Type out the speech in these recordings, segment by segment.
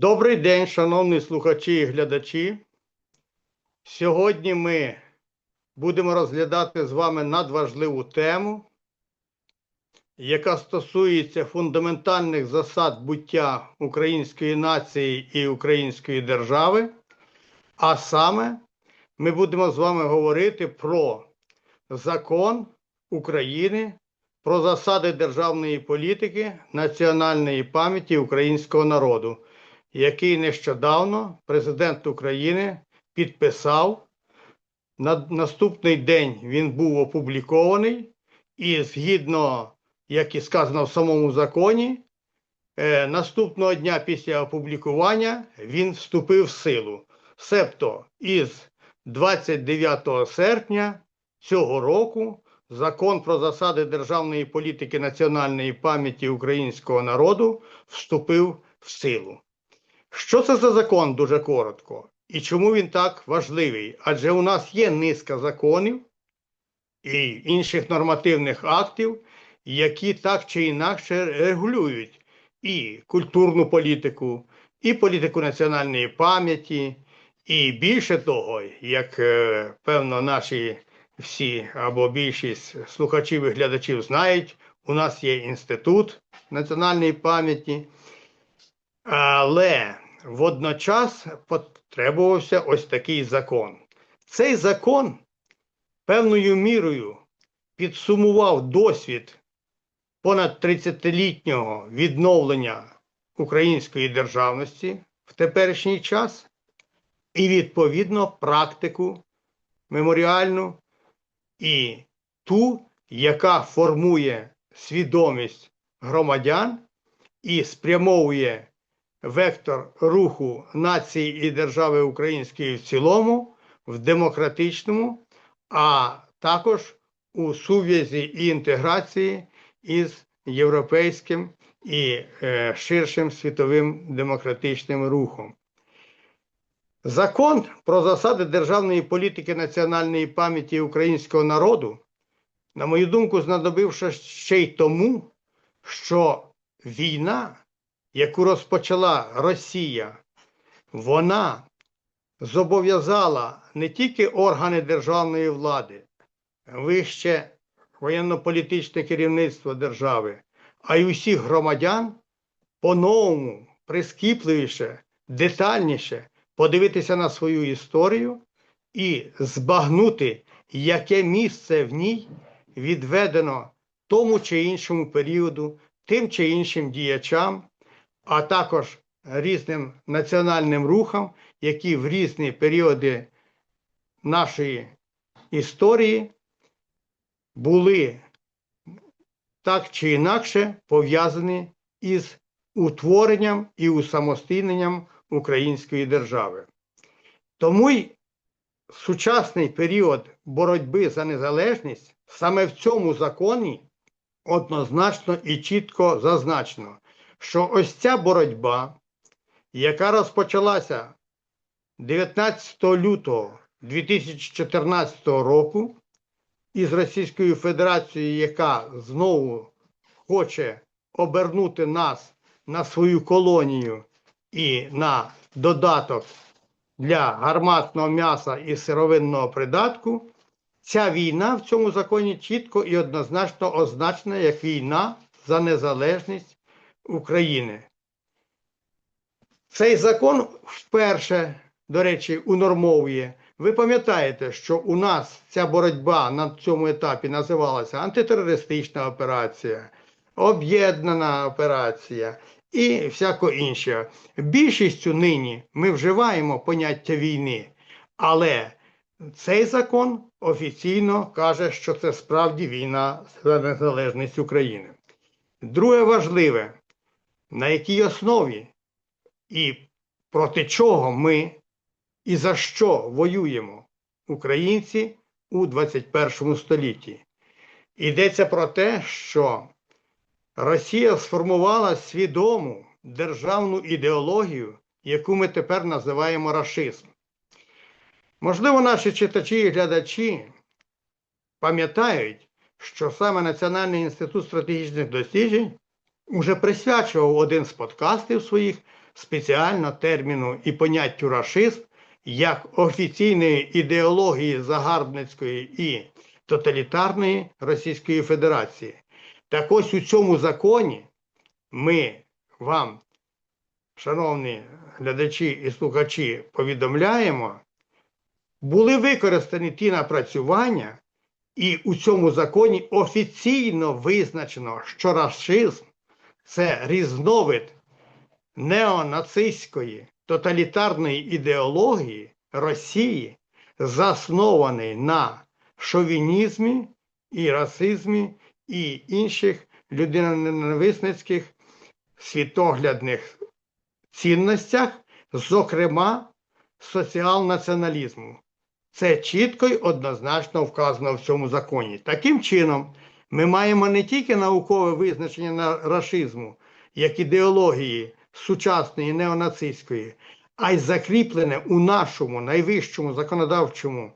Добрий день, шановні слухачі і глядачі. Сьогодні ми будемо розглядати з вами надважливу тему, яка стосується фундаментальних засад буття української нації і української держави. А саме ми будемо з вами говорити про закон України про засади державної політики, національної пам'яті українського народу який нещодавно президент України підписав. На наступний день він був опублікований, і згідно, як і сказано в самому законі, е, наступного дня після опублікування він вступив в силу. Себто із 29 серпня цього року закон про засади державної політики національної пам'яті українського народу вступив в силу. Що це за закон дуже коротко? І чому він так важливий? Адже у нас є низка законів і інших нормативних актів, які так чи інакше регулюють і культурну політику, і політику національної пам'яті, і більше того, як е, певно, наші всі або більшість слухачів і глядачів знають, у нас є інститут національної пам'яті. Але водночас потребувався ось такий закон. Цей закон певною мірою підсумував досвід понад 30-літнього відновлення української державності в теперішній час і, відповідно, практику меморіальну і ту, яка формує свідомість громадян і спрямовує вектор руху нації і держави української в цілому, в демократичному, а також у сув'язі і інтеграції із європейським і е, ширшим світовим демократичним рухом. Закон про засади державної політики національної пам'яті українського народу, на мою думку, знадобився ще й тому, що війна яку розпочала Росія, вона зобов'язала не тільки органи державної влади, вище воєнно-політичне керівництво держави, а й усіх громадян по-новому, прискіпливіше, детальніше подивитися на свою історію і збагнути, яке місце в ній відведено тому чи іншому періоду, тим чи іншим діячам, а також різним національним рухам, які в різні періоди нашої історії були так чи інакше пов'язані із утворенням і усамостійненням української держави. Тому й сучасний період боротьби за незалежність саме в цьому законі однозначно і чітко зазначено, що ось ця боротьба, яка розпочалася 19 лютого 2014 року із Російською Федерацією, яка знову хоче обернути нас на свою колонію і на додаток для гарматного м'яса і сировинного придатку, ця війна в цьому законі чітко і однозначно означена як війна за незалежність України. Цей закон вперше, до речі, унормовує. Ви пам'ятаєте, що у нас ця боротьба на цьому етапі називалася антитерористична операція, об'єднана операція і всяко інше. Більшістю нині ми вживаємо поняття війни, але цей закон офіційно каже, що це справді війна за незалежність України. Друге важливе, на якій основі і проти чого ми і за що воюємо українці у 21 столітті. Йдеться про те, що Росія сформувала свідому державну ідеологію, яку ми тепер називаємо расизм. Можливо, наші читачі і глядачі пам'ятають, що саме Національний інститут стратегічних досліджень уже присвячував один з подкастів своїх спеціально терміну і поняттю рашизм як офіційної ідеології загарбницької і тоталітарної Російської Федерації. Так ось у цьому законі ми вам, шановні глядачі і слухачі, повідомляємо, були використані ті напрацювання, і у цьому законі офіційно визначено, що расизм це різновид неонацистської тоталітарної ідеології Росії, заснований на шовінізмі і расизмі і інших людиноненависницьких світоглядних цінностях, зокрема соціал-націоналізму. Це чітко й однозначно вказано в цьому законі. Таким чином, ми маємо не тільки наукове визначення на рашизму як ідеології сучасної неонацистської, а й закріплене у нашому найвищому законодавчому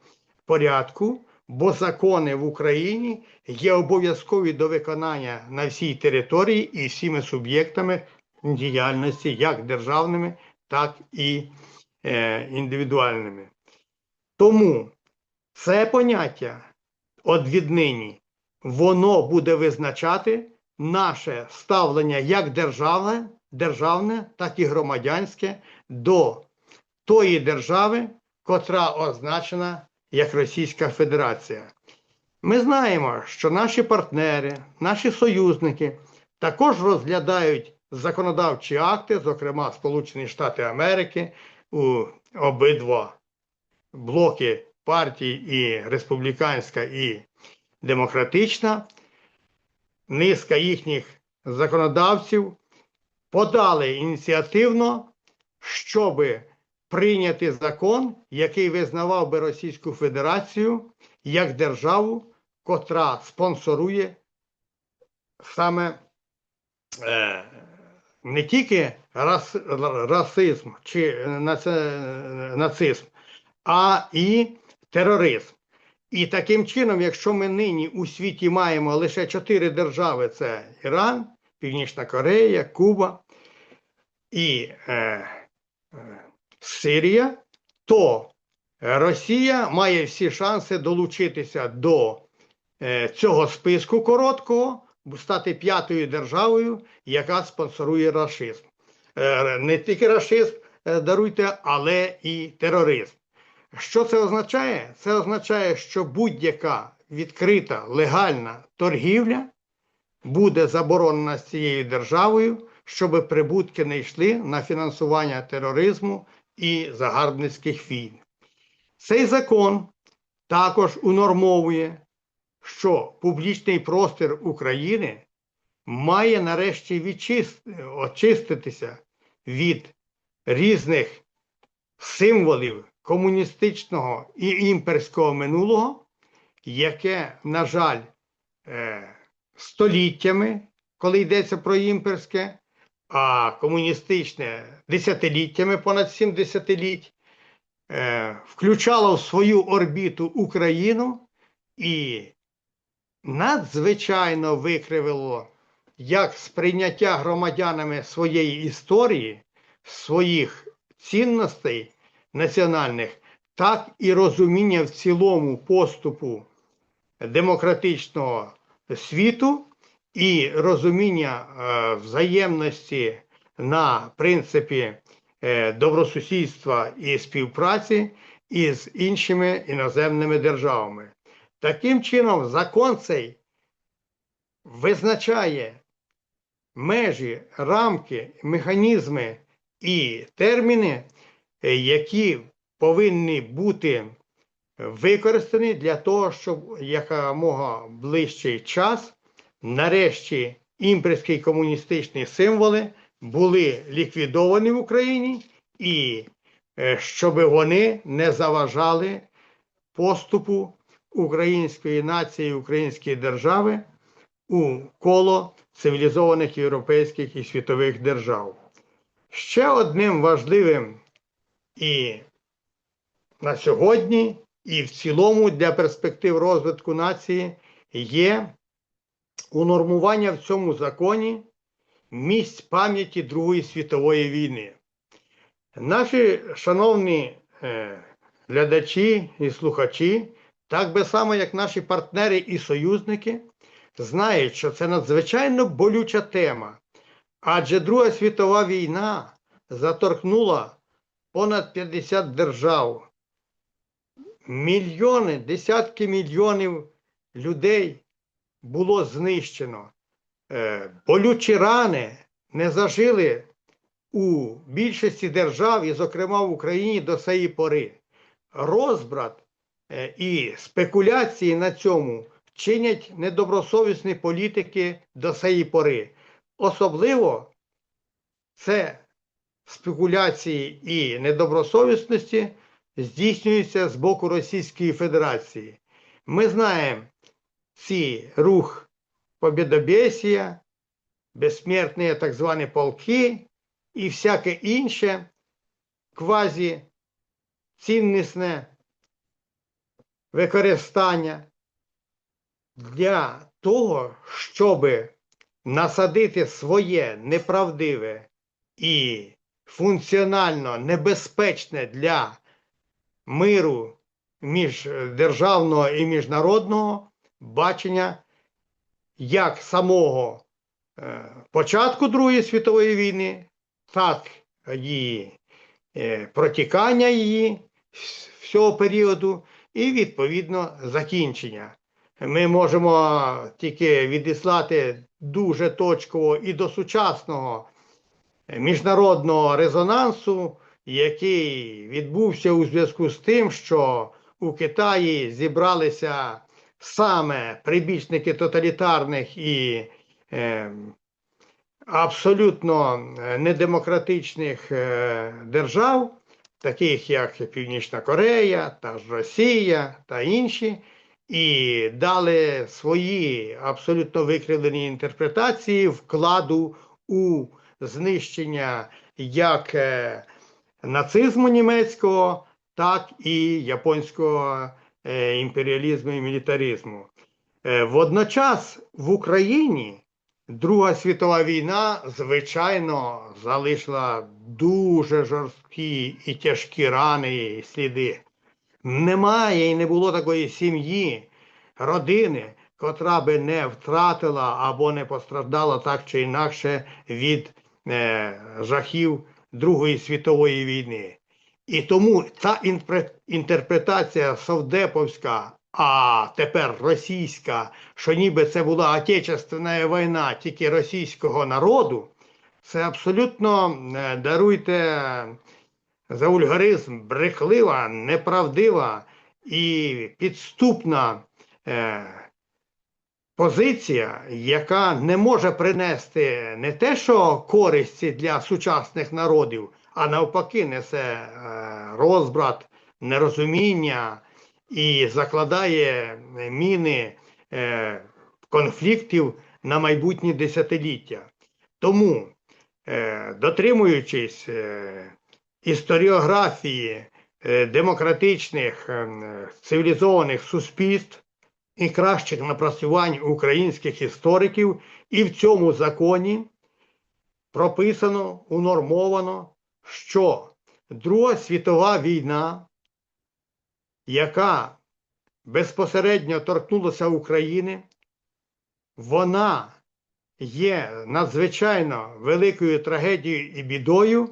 порядку, бо закони в Україні є обов'язкові до виконання на всій території і всіми суб'єктами діяльності, як державними, так і е, індивідуальними. Тому це поняття от віднині, воно буде визначати наше ставлення як державне, державне, так і громадянське до тої держави, котра означена як Російська Федерація. Ми знаємо, що наші партнери, наші союзники також розглядають законодавчі акти, зокрема Сполучені Штати Америки, у обидва блоки партій і республіканська і демократична, низка їхніх законодавців подали ініціативно, щоб прийняти закон, який визнавав би Російську Федерацію як державу, котра спонсорує саме е, не тільки рас, расизм чи нацизм, а і тероризм. І таким чином, якщо ми нині у світі маємо лише чотири держави: це Іран, Північна Корея, Куба і е, е, Сирія, то Росія має всі шанси долучитися до е, цього списку короткого, стати п'ятою державою, яка спонсорує расизм. Е, не тільки расизм, е, даруйте, але і тероризм. Що це означає? Це означає, що будь-яка відкрита легальна торгівля буде заборонена з цією державою, щоб прибутки не йшли на фінансування тероризму і загарбницьких війн. Цей закон також унормовує, що публічний простір України має нарешті відчист- очиститися від різних символів комуністичного і імперського минулого, яке, на жаль, е, століттями, коли йдеться про імперське, а комуністичне десятиліттями, понад сім десятиліть, е, включало в свою орбіту Україну і надзвичайно викривило як сприйняття громадянами своєї історії, своїх цінностей національних, так і розуміння в цілому поступу демократичного світу і розуміння е, взаємності на принципі е, добросусідства і співпраці із іншими іноземними державами. Таким чином, закон цей визначає межі, рамки, механізми і терміни, які повинні бути використані для того, щоб якомога ближчий час, нарешті, імперські комуністичні символи були ліквідовані в Україні і е, щоб вони не заважали поступу української нації, української держави у коло цивілізованих європейських і світових держав. Ще одним важливим і на сьогодні, і в цілому для перспектив розвитку нації є унормування в цьому законі місць пам'яті Другої світової війни. Наші шановні е, глядачі і слухачі, так би само, як наші партнери і союзники, знають, що це надзвичайно болюча тема. Адже Друга світова війна заторкнула понад 50 держав, мільйони, десятки мільйонів людей було знищено. Е, Болючі рани не зажили у більшості держав, і, зокрема в Україні, до цієї пори. Розбрат е, і спекуляції на цьому чинять недобросовісні політики до цієї пори. Особливо це спекуляції і недобросовісності здійснюються з боку Російської Федерації. Ми знаємо ці рух Побєдобєсія, безсмертні так звані полки і всяке інше квазі ціннісне використання для того, щоб насадити своє неправдиве і функціонально небезпечне для миру міждержавного і міжнародного бачення як самого е, початку Другої світової війни, так її е, протікання її всього періоду і відповідно закінчення. Ми можемо тільки відіслати дуже точково і до сучасного міжнародного резонансу, який відбувся у зв'язку з тим, що у Китаї зібралися саме прибічники тоталітарних і е, абсолютно недемократичних е, держав, таких як Північна Корея, та ж Росія та інші, і дали свої абсолютно викривлені інтерпретації вкладу у знищення як е, нацизму німецького, так і японського е, імперіалізму і мілітаризму. Е, Водночас в Україні Друга світова війна, звичайно, залишила дуже жорсткі і тяжкі рани і сліди. Немає і не було такої сім'ї, родини, котра би не втратила або не постраждала так чи інакше від жахів Другої світової війни. І тому та інтерпретація совдеповська, а тепер російська, що ніби це була Отечественна війна тільки російського народу, це абсолютно е, даруйте за вульгаризм, брехлива, неправдива і підступна е, позиція, яка не може принести не те, що користі для сучасних народів, а навпаки, несе е, розбрат, нерозуміння і закладає міни е, конфліктів на майбутні десятиліття. Тому, е, дотримуючись історіографії демократичних е, цивілізованих суспільств і кращих напрацювань українських істориків, і в цьому законі прописано, унормовано, що Друга світова війна, яка безпосередньо торкнулася України, вона є надзвичайно великою трагедією і бідою,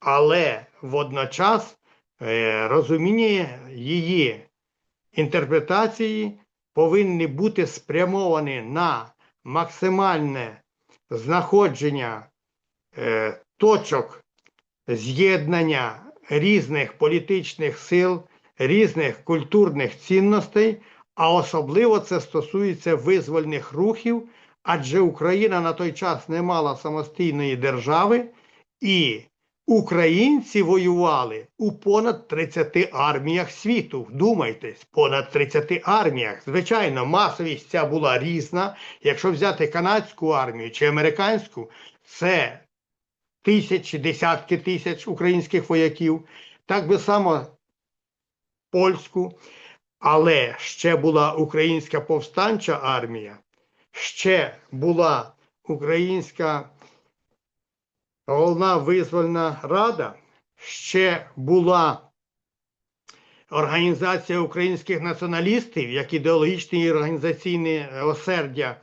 але водночас е, розуміння її інтерпретації повинні бути спрямовані на максимальне знаходження е, точок з'єднання різних політичних сил, різних культурних цінностей, а особливо це стосується визвольних рухів, адже Україна на той час не мала самостійної держави, і українці воювали у понад 30 арміях світу. Вдумайтесь, понад 30 арміях. Звичайно, масовість ця була різна. Якщо взяти канадську армію чи американську, це тисячі, десятки тисяч українських вояків, так би само польську, але ще була українська повстанча армія, ще була українська головна визвольна рада, ще була Організація українських націоналістів як ідеологічне і організаційне осердя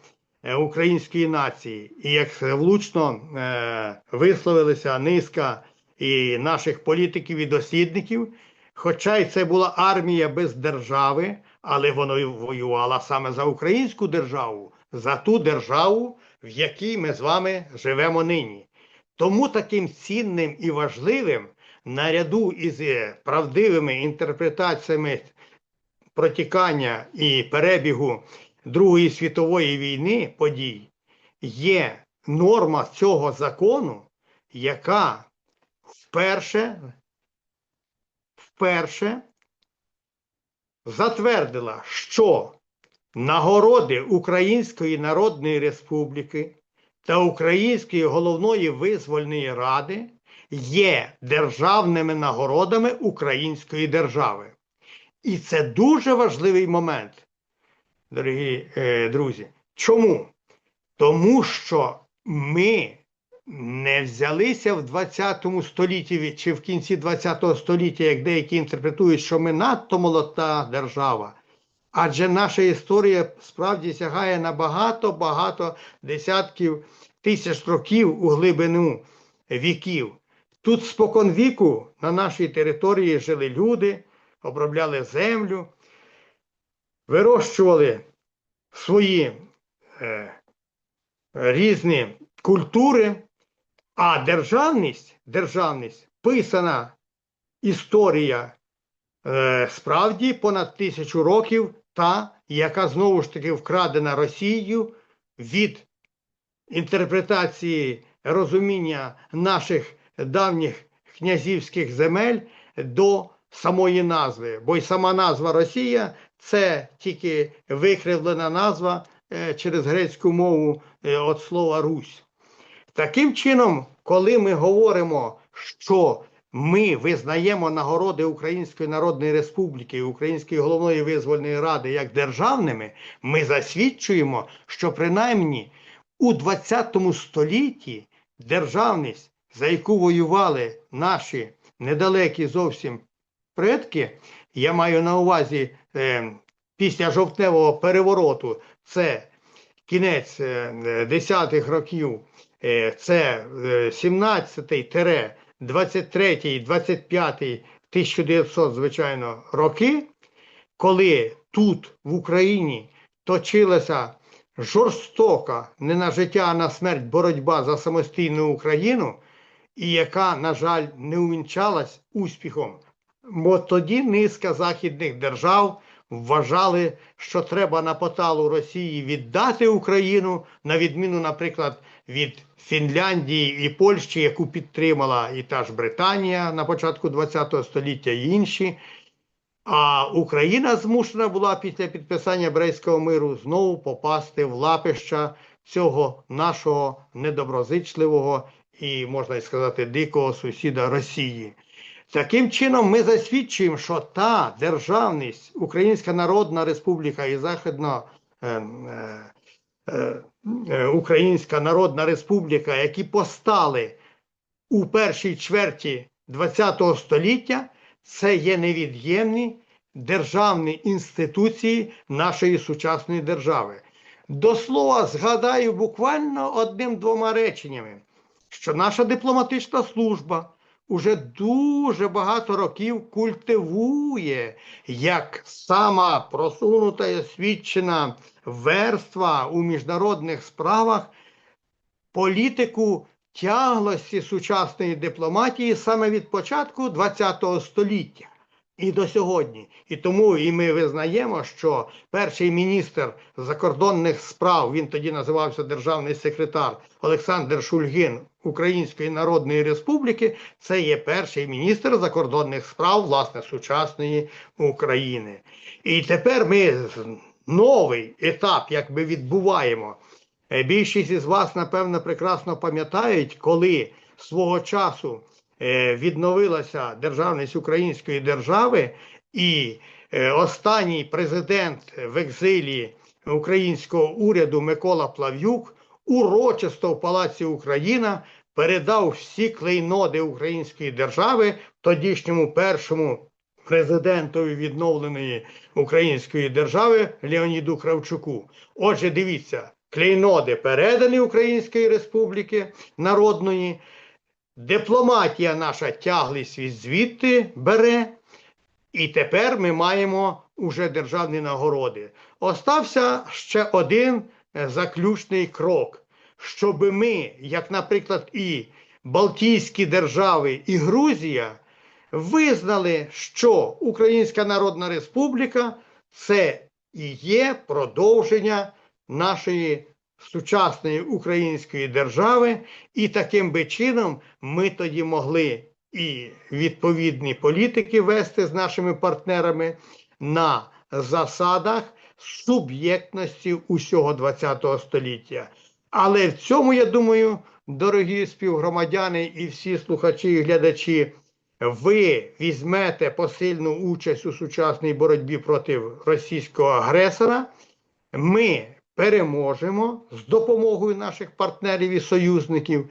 е, української нації, і як влучно е, висловилися низка і наших політиків і дослідників, хоча й це була армія без держави, але вона воювала саме за українську державу, за ту державу, в якій ми з вами живемо нині. Тому таким цінним і важливим наряду із е, правдивими інтерпретаціями протікання і перебігу Другої світової війни подій є норма цього закону, яка вперше, вперше затвердила, що нагороди Української Народної Республіки та Української головної визвольної ради є державними нагородами Української держави. І це дуже важливий момент, дорогі е, друзі. Чому? Тому що ми не взялися в 20 столітті чи в кінці 20 століття, як деякі інтерпретують, що ми надто молода держава. Адже наша історія справді сягає на багато-багато десятків тисяч років у глибину віків. Тут спокон віку на нашій території жили люди, обробляли землю, вирощували свої е, різні культури, а державність, державність, писана історія е, справді понад тисячу років, та яка знову ж таки вкрадена Росією від інтерпретації розуміння наших давніх князівських земель до самої назви. Бо й сама назва Росія це тільки викривлена назва е, через грецьку мову від слова Русь. Таким чином, коли ми говоримо, що ми визнаємо нагороди Української Народної Республіки і Української головної визвольної ради як державними, ми засвідчуємо, що принаймні у 20 столітті державність, за яку воювали наші недалекі зовсім предки, я маю на увазі е, після жовтневого перевороту, це кінець е, 10-х років, е, це 17 23 25 1900, звичайно, роки, коли тут в Україні точилася жорстока не на життя, а на смерть боротьба за самостійну Україну, і яка, на жаль, не увінчалась успіхом. Бо тоді низка західних держав вважали, що треба на поталу Росії віддати Україну, на відміну, наприклад, від Фінляндії і Польщі, яку підтримала і та ж Британія на початку ХХ століття і інші. А Україна змушена була після підписання Брейського миру знову попасти в лапища цього нашого недоброзичливого і, можна й сказати, дикого сусіда Росії. Таким чином, ми засвідчуємо, що та державність, Українська Народна Республіка і Західно е, е, е, Українська Народна Республіка, які постали у першій чверті ХХ століття, це є невід'ємні державні інституції нашої сучасної держави. До слова, згадаю буквально одним-двома реченнями, що наша дипломатична служба уже дуже багато років культивує як сама просунута і освічена верства у міжнародних справах політику тяглості сучасної дипломатії саме від початку ХХ століття і до сьогодні. І тому і ми визнаємо, що перший міністр закордонних справ, він тоді називався державний секретар Олександр Шульгин Української Народної Республіки, це є перший міністр закордонних справ власне сучасної України. І тепер ми новий етап якби відбуваємо. Е, Більшість із вас, напевно, прекрасно пам'ятають, коли свого часу відновилася державність Української держави, і е, останній президент в екзилі українського уряду Микола Плав'юк урочисто в Палаці Україна передав всі клейноди української держави тодішньому першому президентові відновленої української держави Леоніду Кравчуку. Отже, дивіться, клейноди передані Української Республіки Народної. Дипломатія наша тяглість від звідти бере, і тепер ми маємо уже державні нагороди. Остався ще один е, заключний крок, щоб ми, як, наприклад, і Балтійські держави, і Грузія, визнали, що Українська Народна Республіка це і є продовження нашої сучасної української держави, і таким би чином ми тоді могли і відповідні політики вести з нашими партнерами на засадах суб'єктності усього ХХ століття. Але в цьому, я думаю, дорогі співгромадяни і всі слухачі і глядачі, ви візьмете посильну участь у сучасній боротьбі проти російського агресора. Ми переможемо з допомогою наших партнерів і союзників,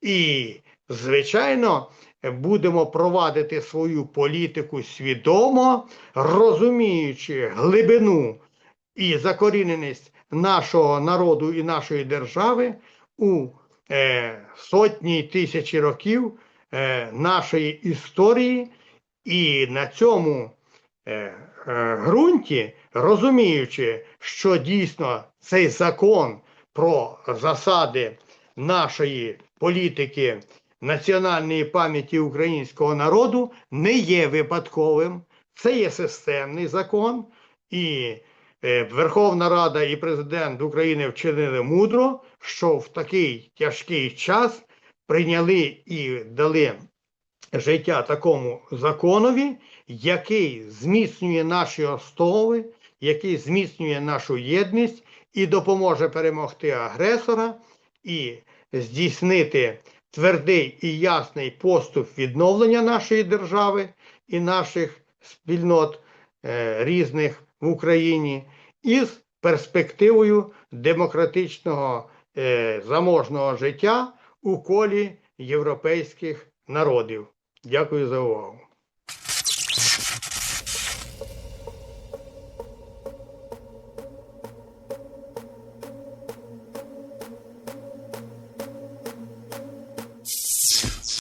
і, звичайно, будемо провадити свою політику свідомо, розуміючи глибину і закоріненість нашого народу і нашої держави у е, сотні тисячі років е, нашої історії, і на цьому е, е, ґрунті, розуміючи, що дійсно цей закон про засади нашої політики національної пам'яті українського народу не є випадковим, це є системний закон, і е, Верховна Рада і президент України вчинили мудро, що в такий тяжкий час прийняли і дали життя такому законові, який зміцнює наші основи, який зміцнює нашу єдність і допоможе перемогти агресора і здійснити твердий і ясний поступ відновлення нашої держави і наших спільнот е, різних в Україні із перспективою демократичного е, заможного життя у колі європейських народів. Дякую за увагу.